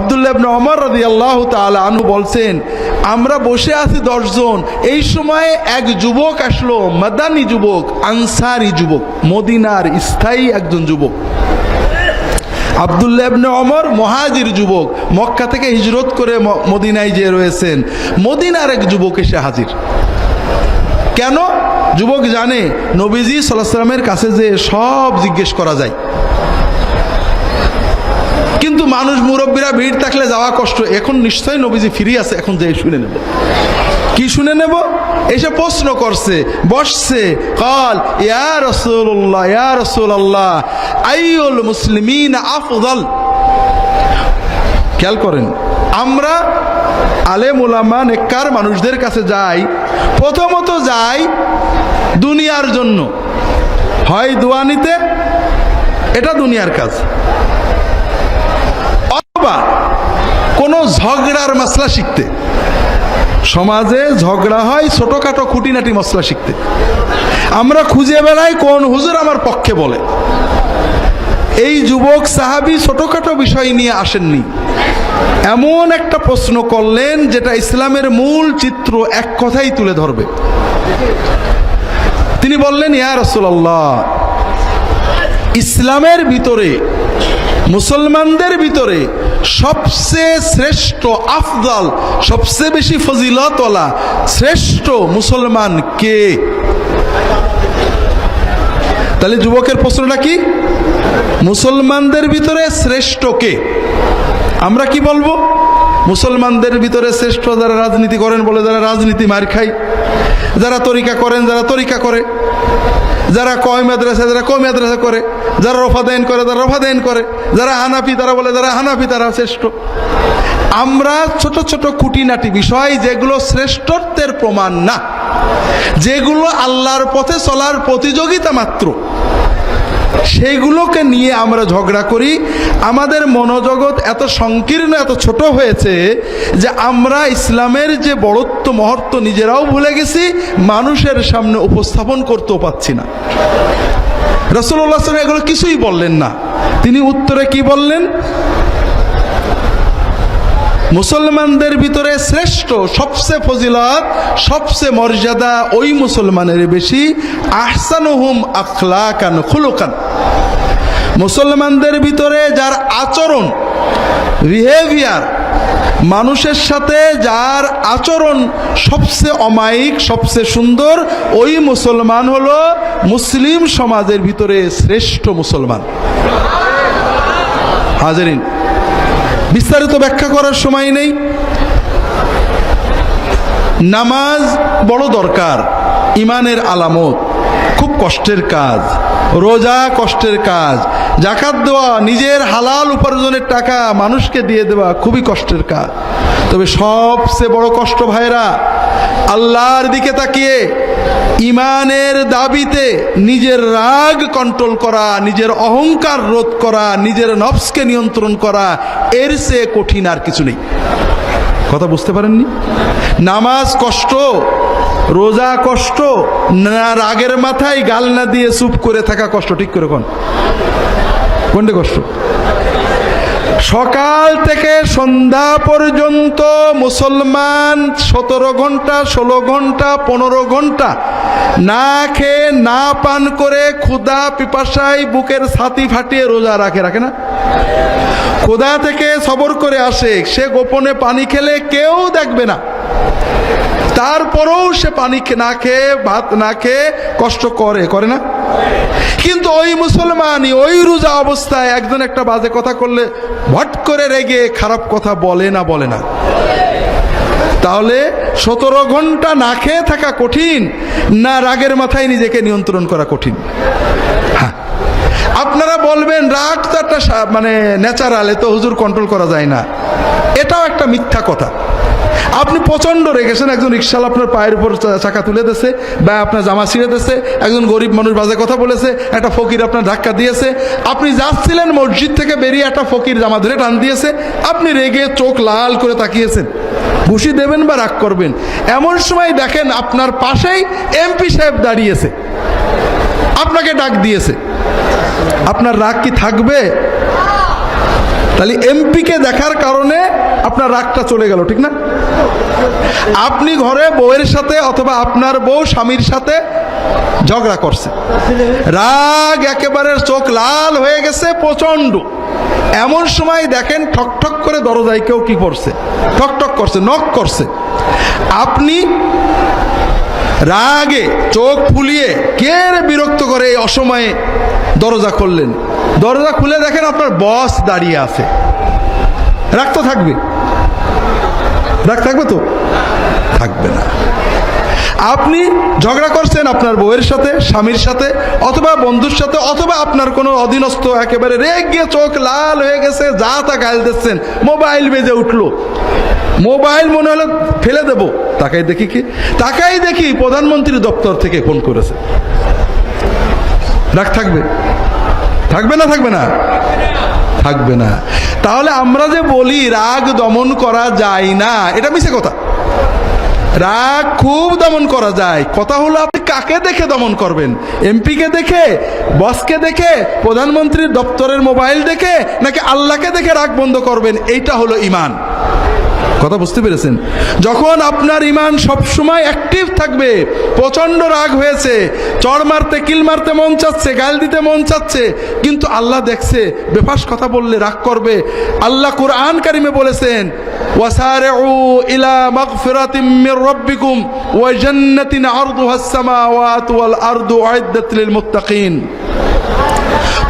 আবদুল্লাহ ইবনে ওমর রাদিয়াল্লাহু তাআলা আনহু বলছেন, আমরা বসে আছি দশজন এই সময় এক যুবক আসলো, মাদানি যুবক, আনসারি যুবক, মদিনার স্থায়ী একজন যুবক। আবদুল্লাহ ইবনে ওমর মহাজির যুবক, মক্কা থেকে হিজরত করে মদিনায় যে রয়েছেন। মদিনার এক যুবক এসে হাজির। কেন? যুবক জানে, নবীজি সাল্লাহ সাল্লামের কাছে যে সব জিজ্ঞেস করা যায়। মানুষ মুরব্বীরা ভিড় থাকলে যাওয়া কষ্ট। এখন নিশ্চয়ই নবীজি ফিরি আছে, এখন যে শুনে নেব। কি শুনে নেব? এসে প্রশ্ন করছে, বসছে, কাল, ইয়া রসুল্লাহ মুসলিমিন আফদল? খেয়াল করেন, আমরা আলেম ওলামা নেককার মানুষদের কাছে যাই, প্রথমত যাই দুনিয়ার জন্য। হয় দোয়া নিতে এটা দুনিয়ার কাজ। ঝগড়ার মশলা শিখতে। সমাজে ঝগড়া হয়, ছোটখাটো খুঁটিনাটি মশলা শিখতে। আমরা খুঁজে বেড়াই কোন হুজুর আমার পক্ষে বলে। এই যুবক সাহাবি ছোটখাটো বিষয় নিয়ে আসেননি। এমন একটা প্রশ্ন করলেন যেটা ইসলামের মূল চিত্র এক কথাই তুলে ধরবে। তিনি বললেন, ইয়া রসুল্লাহ ইসলামের ভিতরে, মুসলমানদের ভিতরে সবচেয়ে শ্রেষ্ঠ আফদাল সবচেয়ে বেশি ফজিলতওয়ালা, শ্রেষ্ঠ মুসলমান কে? তাহলে যুবকের প্রশ্নটা কি? মুসলমানদের ভিতরে শ্রেষ্ঠ কে? আমরা কি বলব? মুসলমানদের ভিতরে শ্রেষ্ঠ যারা রাজনীতি করেন বলে যারা রাজনীতি মার খায়, যারা তরিকা করেন, যারা তরিকা করে। যারা কয় মাদ্রাসা যারা কয় মাদ্রাসা করে, যারা রফাদাইন করে তারা রফাদাইন করে, যারা হানাফি তারা বলে, যারা হানাফি তারা শ্রেষ্ঠ। আমরা ছোট ছোট খুঁটিনাটি বিষয় যেগুলো শ্রেষ্ঠত্বের প্রমাণ না, যেগুলো আল্লাহর পথে চলার প্রতিযোগিতা মাত্র সেইগুলোকে নিয়ে আমরা ঝগড়া করি। আমাদের মনোজগৎ এত সংকীর্ণ, এত ছোট হয়েছে যে আমরা ইসলামের যে বড়ত্ব, মহত্ব নিজেরাও ভুলে গেছি, মানুষের সামনে উপস্থাপন করতেও পাচ্ছি না। রসুল্লাহ এগুলো কিছুই বললেন না। তিনি উত্তরে কি বললেন? মুসলমানদের ভিতরে শ্রেষ্ঠ, সবচেয়ে ফজিলত, সবচেয়ে মর্যাদা ওই মুসলমানের বেশি। আহসানুহুম আখলাকান, খুলুকান। মুসলমানদের ভিতরে যার আচরণ বিহেভিয়ার, মানুষের সাথে যার আচরণ সবচেয়ে অমায়িক, সবচেয়ে সুন্দর, ওই মুসলমান হলো মুসলিম সমাজের ভিতরে শ্রেষ্ঠ মুসলমান। হাজারিন বিস্তারিত ব্যাখ্যা করার সময় নেই। নামাজ বড় দরকার, ইমানের আলামত, খুব কষ্টের কাজ, রোজা কষ্টের কাজ, জাকাত দেওয়া, নিজের হালাল উপার্জনের টাকা মানুষকে দিয়ে দেওয়া খুবই কষ্টের কাজ। তবে সবচেয়ে বড় কষ্ট ভাইরা আল্লাহর দিকে তাকিয়ে ইমানের দাবিতে নিজের রাগ কন্ট্রোল করা, নিজের অহংকার রোধ করা, নিজের নফসকে নিয়ন্ত্রণ করা এর চেয়ে কঠিন আর কিছু নেই। কথা বুঝতে পারেননি? নামাজ কষ্ট, রোজা কষ্ট, না রাগের মাথায় গাল না দিয়ে চুপ করে থাকা কষ্ট, ঠিক করে কোন? কোনটা কষ্ট? সকাল থেকে সন্ধ্যা পর্যন্ত মুসলমান সতেরো ঘণ্টা, ষোলো ঘণ্টা, পনেরো ঘণ্টা না খেয়ে, না পান করে ক্ষুধা পিপাসায় বুকের ছাতি ফাটিয়ে রোজা রাখে রাখে না? ক্ষুধা থেকে সবর করে আসে, সে গোপনে পানি খেলে কেউ দেখবে না। তারপরেও সে পানি না খেয়ে, ভাত না খেয়ে কষ্ট করে করে না? কিন্তু ওই মুসলমানই ওই রোজা অবস্থায় একজন একটা বাজে কথা করলে ভট করে রেগে খারাপ কথা বলে না বলে না। তাহলে সতেরো ঘণ্টা না খেয়ে থাকা কঠিন না রাগের মাথায় নিজেকে নিয়ন্ত্রণ করা কঠিন? হ্যাঁ। আপনারা বলবেন, রাগ তো একটা মানে ন্যাচারাল, এ তো হুজুর কন্ট্রোল করা যায় না। এটাও একটা মিথ্যা কথা। আপনি প্রচণ্ড রেগেছেন, একজন রিক্সাল আপনার পায়ের উপর চাকা তুলে দিয়েছে, বা আপনার জামা ছিঁড়ে দিয়েছে, একজন গরিব মানুষ বাজে কথা বলেছে, একটা ফকির আপনার ধাক্কা দিয়েছে, আপনি যাচ্ছিলেন মসজিদ থেকে বেরিয়ে একটা ফকির জামা ধরে টান দিয়েছে, আপনি রেগে চোখ লাল করে তাকিয়েছেন, ঘুষি দেবেন বা রাগ করবেন। এমন সময় দেখেন আপনার পাশেই এমপি সাহেব দাঁড়িয়েছে, আপনাকে ডাক দিয়েছে, আপনার রাগ কি থাকবে? তাহলে এমপিকে দেখার কারণে আপনার রাগটা চলে গেল, ঠিক না? আপনি ঘরে বউয়ের সাথে অথবা আপনার বউ স্বামীর সাথে ঝগড়া করছে। রাগ একেবারে চোখ লাল হয়ে গেছে প্রচণ্ড এমন সময় দেখেন ঠক ঠক করে দরজায় কেউ কি করছে? ঠক ঠক করছে নক করছে। আপনি রাগে চোখ ফুলিয়ে কে বিরক্ত করে এই অসময়ে দরজা খুললেন? দরজা খুলে দেখেন আপনার বস দাঁড়িয়ে আছে। রাগ তো থাকবে। রাগ থাকবে তো? থাকবে না। আপনি ঝগড়া করছেন আপনার বউয়ের সাথে, স্বামীর সাথে, অথবা বন্ধুর সাথে, অথবা আপনার কোনো অধীনস্থ, একেবারে রেগ গিয়ে চোখ লাল হয়ে গেছে, যা তা গাল দিচ্ছেন, মোবাইল বেজে উঠল। মোবাইল মনে হলো ফেলে দেবো। তাকাই দেখি কি? তাকাই দেখি প্রধানমন্ত্রী দপ্তর থেকে ফোন করেছে। রাগ থাকবে? থাকবে না থাকবে না? থাকবে না। তাহলে আমরা যে বলি, রাগ দমন করা যায় না, এটা মিশে কথা। রাগ খুব দমন করা যায়। কথা হলো, আপনি কাকে দেখে দমন করবেন? এমপিকে দেখে? বসকে দেখে? প্রধানমন্ত্রীর দপ্তরের মোবাইল দেখে? নাকি আল্লাহকে দেখে রাগ বন্ধ করবেন? এইটা হলো ইমান কথা বুঝতে পেরেছেন? যখন আপনার ইমান সবসময় অ্যাক্টিভ থাকবে প্রচণ্ড রাগ হয়েছে, চড় মারতে কিল মারতে মন চাচ্ছে, গাল দিতে মন চাচ্ছে, কিন্তু আল্লাহ দেখছে, বেফাস কথা বললে রাগ করবে। আল্লাহ কোরআন কারিমে বলেছেন মুত্তাকিন।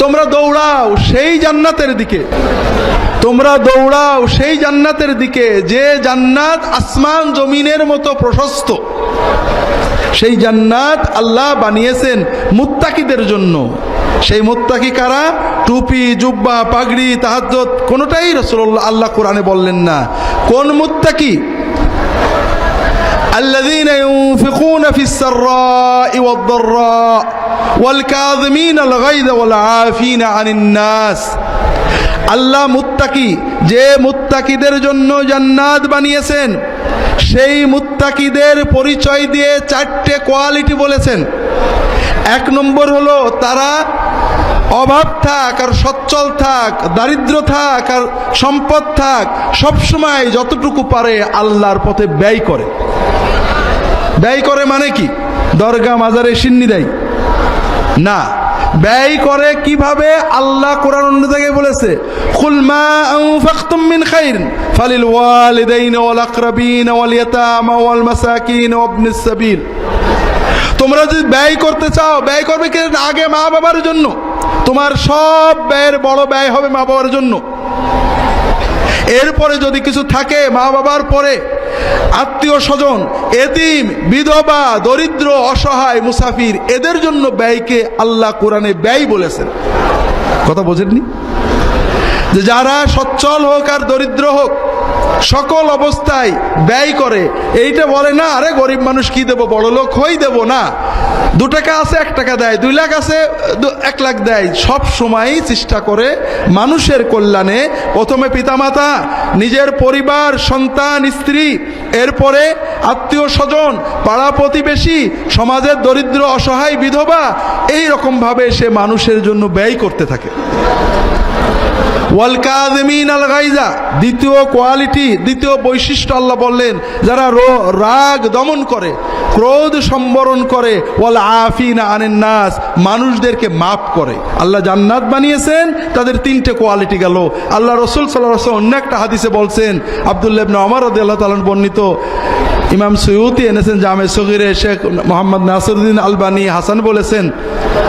তোমরা দৌড়াও সেই জান্নাতের দিকে তোমরা দৌড়াও সেই জান্নাতের দিকে যে জান্নাত আসমান জমিনের মতো প্রশস্ত সেই জান্নাত আল্লাহ বানিয়েছেন মুত্তাকিদের জন্য সেই মুত্তাকি কারা টুপি জুব্বা পাগড়ি তাহাজ্জত কোনোটাই রসুল্লাহ আল্লাহ কোরআনে বললেন না কোন মুত্তাকি الذين ينفقون في السراء والضراء والكاظمين الغيظ والعافين عن الناس আল্লাহ মুত্তাকি যে মুত্তাকিদের জন্য জান্নাত বানিয়েছেন সেই মুত্তাকিদের পরিচয় দিয়ে চারটে কোয়ালিটি বলেছেন এক নম্বর হলো তারা অভাব থাক আর সচ্ছল থাক দারিদ্র থাক আর সম্পদ থাক সবসময় যতটুকু পারে আল্লাহর পথে ব্যয় করে ব্যয় করে মানে কি দরগা মাজারে সিন্নি দেয় না। ব্যয় করে কীভাবে আল্লাহ কোরআন অন্য জায়গায় বলেছে? কুল মা আনফাকতুম খাইর, ফালিল ওয়াল মাসাকিন তোমরা যদি ব্যয় করতে চাও, ব্যয় করবে আগে মা বাবার জন্য? তোমার সব ব্যয়ের বড় ব্যয় হবে মা বাবার জন্য। এরপরে যদি কিছু থাকে মা বাবার পরে আত্মীয় স্বজন, এতিম, বিধবা, দরিদ্র, অসহায়, মুসাফির, এদের জন্য ব্যয়কে আল্লাহ কোরআনে ব্যয় বলেছেন। কথা বোঝেননি? যে যারা সচ্ছল হোক আর দরিদ্র হোক সকল অবস্থায় ব্যয় করে। এইটা বলে, না আরে গরিব মানুষ কি দেবো? বড় লোক হই দেব না। দু টাকা আছে, এক টাকা দেয়। দুই লাখ আছে এক লাখ দেয়। সব সময়ই চেষ্টা করে মানুষের কল্যাণে। প্রথমে পিতামাতা, নিজের পরিবার, সন্তান, স্ত্রী, এরপরে আত্মীয় স্বজন, পাড়া প্রতিবেশী, সমাজের দরিদ্র, অসহায় বিধবা এই রকমভাবে সে মানুষের জন্য ব্যয় করতে থাকে। ওয়াল কাযিমিন আল গাইজা দ্বিতীয় কোয়ালিটি, দ্বিতীয় বৈশিষ্ট্য আল্লাহ বললেন, যারা রাগ দমন করে, ক্রোধ সম্বরণ করে, ওয়াল আফিনা আনেন নাস, মানুষদেরকে মাফ করে। আল্লাহ জান্নাত বানিয়েছেন, তাদের তিনটে কোয়ালিটি গেল। আল্লাহ রসুল সাল্লাহ অন্য একটা হাদিসে বলছেন, আবদুল্লাহ ইবনে ওমর রাদিয়াল্লাহু তাআলা বর্ণিত ইমাম সৈয়দি এনেছেন জামে সগিরে শেখ মোহাম্মদ নাসরুদ্দিন আলবানী হাসান বলেছেন,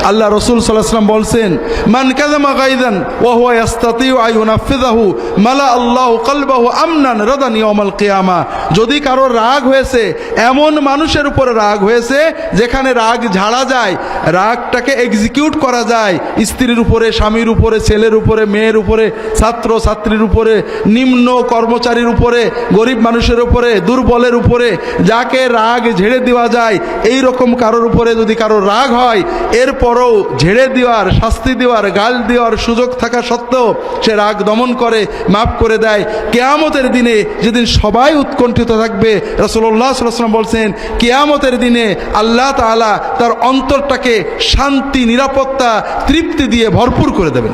আল্লাহ রসুল সাল্লাহাম বলছেন, মান কাজামা গাইদান ওয়া হুয়া ইয়াস্তাতিউ আই ইউনাফিযাহু মালা আল্লাহ কলবাহু আমনান রদানি ইয়াউমাল কেয়ামা। যদি কারও রাগ হয়েছে, এমন মানুষের উপরে রাগ হয়েছে, যেখানে রাগ ঝাড়া যায়, রাগটাকে এক্সিকিউট করা যায়, স্ত্রীর উপরে, স্বামীর উপরে, ছেলের উপরে, মেয়ের উপরে ছাত্র ছাত্রীর উপরে, নিম্ন কর্মচারীর উপরে, গরিব মানুষের উপরে, দুর্বলের উপরে যাকে রাগ ঝেড়ে দেওয়া যায়, এই রকম কারোর উপরে যদি কারও রাগ হয়, এরপরও ঝেড়ে দেওয়ার, শাস্তি দেওয়ার, গাল দেওয়ার সুযোগ থাকা সত্ত্বেও সে রাগ দমন করে, মাফ করে দেয়। কেয়ামতের দিনে যেদিন সবাই উৎকণ্ঠিত থাকবে রসল্লাহ সাল্লাম বলছেন, কেয়ামতের দিনে আল্লাহ তাআলা তার অন্তরটাকে শান্তি, নিরাপত্তা, তৃপ্তি দিয়ে ভরপুর করে দেবেন।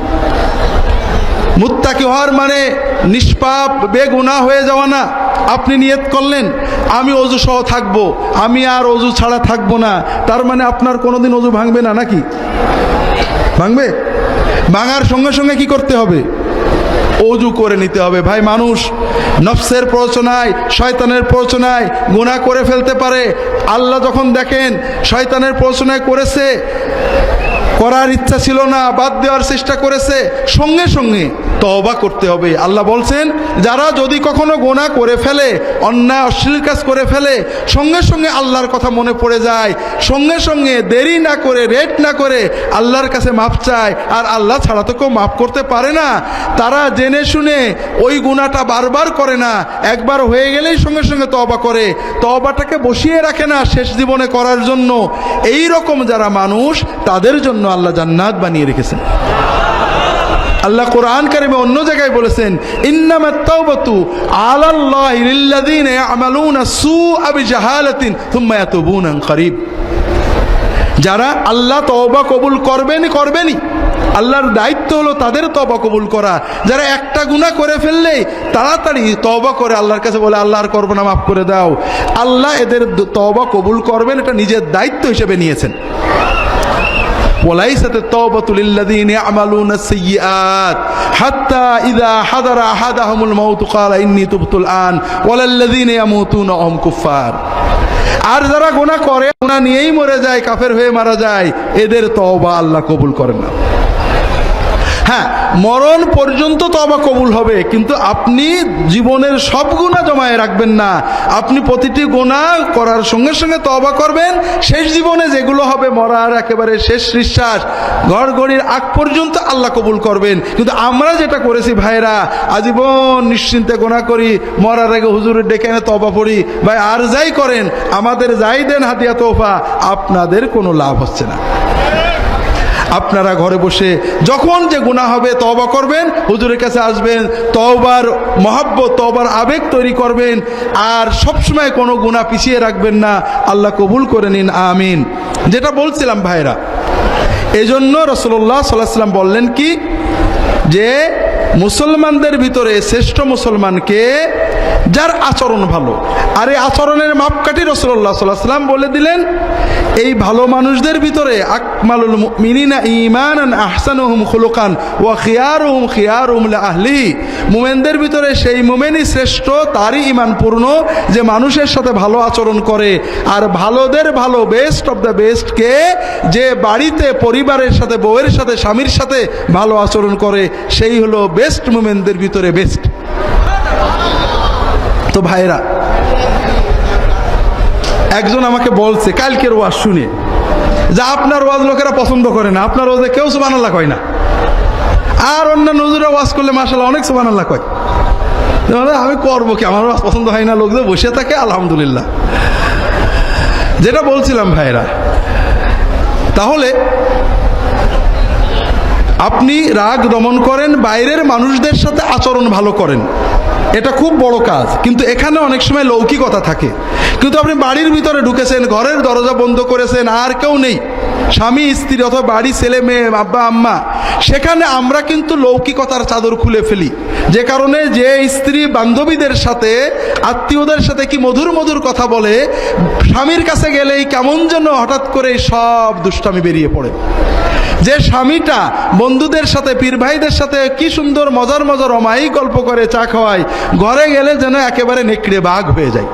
মুত্তাকি হওয়ার মানে নিষ্পাপ বেগুনা হয়ে যাওয়া না। আপনি নিয়ত করলেন, আমি অজু সহ থাকব, আমি আর অজু ছাড়া থাকব না। তার মানে আপনার কোনোদিন অজু ভাঙবে না নাকি? ভাঙবে? ভাঙার সঙ্গে সঙ্গে কি করতে হবে? অজু করে নিতে হবে। ভাই, মানুষ নফসের প্ররোচনায়, শয়তানের প্ররোচনায় গুনাহ করে ফেলতে পারে। আল্লাহ যখন দেখেন শয়তানের প্ররোচনায় করেছে, করার ইচ্ছা ছিল না, বাদ দেওয়ার চেষ্টা করেছে, সঙ্গে সঙ্গে তওবা করতে হবে। আল্লাহ বলছেন, যারা যদি কখনো গোনা করে ফেলে, অন্যায়, অশ্লীল কাজ করে ফেলে, সঙ্গে সঙ্গে আল্লাহর কথা মনে পড়ে যায়, সঙ্গে সঙ্গে দেরি না করে, রেট না করে আল্লাহর কাছে মাপ চায়, আর আল্লাহ ছাড়া তো কেউ মাফ করতে পারে না। তারা জেনে শুনে ওই গুণাটা বারবার করে না, একবার হয়ে গেলেই সঙ্গে সঙ্গে তবা করে। তবাটাকে বসিয়ে রাখে না শেষ জীবনে করার জন্য। এই রকম যারা মানুষ, তাদের জন্য আল্লাহ জান্নাত বানিয়ে রেখেছেন। আল্লাহ কোরআন কারিমে অন্য জায়গায় বলেছেন তাওবাতু আলাল্লাহি লিল্লাযিনা ইয়ামালুনা সুআ বিজাহালাতিন থুম্মা ইয়াতুবুনা করিব। যারা আল্লাহ তওবা কবুল করবেনই করবেনই, আল্লাহর দায়িত্ব হলো তাদের তবা কবুল করা। যারা একটা গুণা করে ফেললে তাড়াতাড়ি তবা করে আল্লাহর কাছে বলে আল্লাহর করব না, মাফ করে দাও। আল্লাহ এদের তবা কবুল করবেন, এটা নিজের দায়িত্ব হিসেবে নিয়েছেন। وليست التوبة للذين يعملون السيئات حتى إذا حضر أحدهم الموت قال إني تبت الآن ولا الذين يموتون وهم كفار আর যারা গোনা করে গোনা নিয়েই মরে যায় কাফের হয়ে মারা যায় এদের তওবা আল্লাহ কবুল করেন না হ্যাঁ মরণ পর্যন্ত তবা কবুল হবে, কিন্তু আপনি জীবনের সব গুণা জমায়ে রাখবেন না। আপনি প্রতিটি গোনা করার সঙ্গে সঙ্গে তবা করবেন। শেষ জীবনে যেগুলো হবে মরার একেবারে শেষ নিঃশ্বাস। ঘর গড়ির আগ পর্যন্ত আল্লাহ কবুল করবেন। কিন্তু আমরা যেটা করেছি ভাইরা আজীবন নিশ্চিন্তে গোনা করি, মরার আগে হুজুরের ডেকে এনে তবা পড়ি। ভাই, আর যাই করেন, আমাদের যাই দেন হাতিয়া তোফা আপনাদের কোনো লাভ হচ্ছে না। আপনারা ঘরে বসে যখন যে গুণা হবে, তওবা করবেন, হুজুরের কাছে আসবেন, তওবার মহাব্বত, তওবার আবেগ তৈরি করবেন, আর সবসময় কোনো গুণা পিছিয়ে রাখবেন না। আল্লাহ কবুল করে নিন, আমিন। যেটা বলছিলাম ভাইরা এই জন্য রসল্লাহ সাল্লাহ বললেন কি? যে মুসলমানদের ভিতরে শ্রেষ্ঠ মুসলমানকে যার আচরণ ভালো। আর এই আচরণের মাপকাঠি সাল্লাহ সাল্লাম বলে দিলেন, এই ভালো মানুষদের ভিতরে আকমালুল মিনিনা ইমান আহসানুহুম খুলুকান ওয়া খিয়ারুহুম খিয়ারুহুম আহলি মুমেনদের ভিতরে সেই মুমেনই শ্রেষ্ঠ, তারই ইমান পূর্ণ, যে মানুষের সাথে ভালো আচরণ করে। আর ভালোদের ভালো বেস্ট অফ দ্য বেস্টকে যে বাড়িতে, পরিবারের সাথে, বউয়ের সাথে, স্বামীর সাথে ভালো আচরণ করে, সেই হলো বেস্ট মুমেনদের ভিতরে বেস্ট তো ভাইরা একজন আমাকে বলছে, কালকের ওয়াজ শুনে। যে আপনার ওয়াজ লোকেরা পছন্দ করে না, আপনার ওয়াজে কেউ সুবান আল্লাহ কয় না। আর অন্য নজরে ওয়াজ করলে মাসাল্লাহ অনেক সুবান আল্লাহ কয় আমি করব কি? আমার ওয়াজ পছন্দ হয় না লোকদের বসে থাকে, আলহামদুলিল্লাহ। যেটা বলছিলাম ভাইরা তাহলে আপনি রাগ দমন করেন, বাইরের মানুষদের সাথে আচরণ ভালো করেন। এটা খুব বড় কাজ। কিন্তু এখানে অনেক সময় লৌকিকতা থাকে। কিন্তু আপনি বাড়ির ভিতরে ঢুকেছেন, ঘরের দরজা বন্ধ করেছেন, আর কেউ নেই। স্বামী, স্ত্রী অথবা বাড়ি, ছেলে, মেয়ে আব্বা আম্মা, সেখানে আমরা কিন্তু লৌকিকতার চাদর খুলে ফেলি। যে কারণে যে স্ত্রী বান্ধবীদের সাথে, আত্মীয়দের সাথে কি মধুর মধুর কথা বলে, স্বামীর কাছে গেলেই কেমন যেন হঠাৎ করে সব দুষ্টামি বেরিয়ে পড়ে। যে স্বামীটা বন্ধুদের সাথে পীর ভাইদের সাথে কি সুন্দর মজার মজার অমায়িক গল্প করে চা খাওয়ায়, ঘরে গেলে যেন একেবারে নেকড়ে বাঘ হয়ে যায়।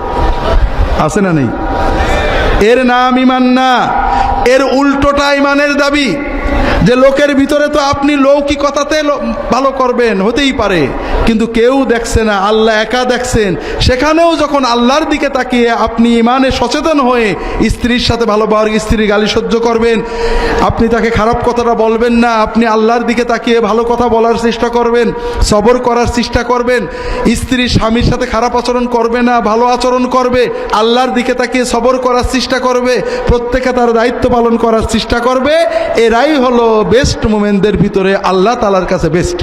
আছে না নেই? এর নাম ইমান না, এর উল্টোটা ইমানের দাবি। যে লোকের ভিতরে তো আপনি লৌকিকতাতে ভালো করবেন, হতেই পারে। কিন্তু কেউ দেখছে না, আল্লাহ একা দেখছেন। সেখানেও যখন আল্লাহর দিকে তাকিয়ে আপনি ইমানে সচেতন হয়ে স্ত্রীর সাথে ভালো ব্যবহার স্ত্রীর গালি সহ্য করবেন, আপনি তাকে খারাপ কথাটা বলবেন না, আপনি আল্লাহর দিকে তাকিয়ে ভালো কথা বলার চেষ্টা করবেন, সবর করার চেষ্টা করবেন, স্ত্রী স্বামীর সাথে খারাপ আচরণ করবে না, ভালো আচরণ করবে, আল্লাহর দিকে তাকিয়ে সবর করার চেষ্টা করবে, প্রত্যেকে তার দায়িত্ব পালন করার চেষ্টা করবে, এরাই হলো বেস্ট মোমেন্টদের ভিতরে আল্লাহ তালার কাছে বেস্ট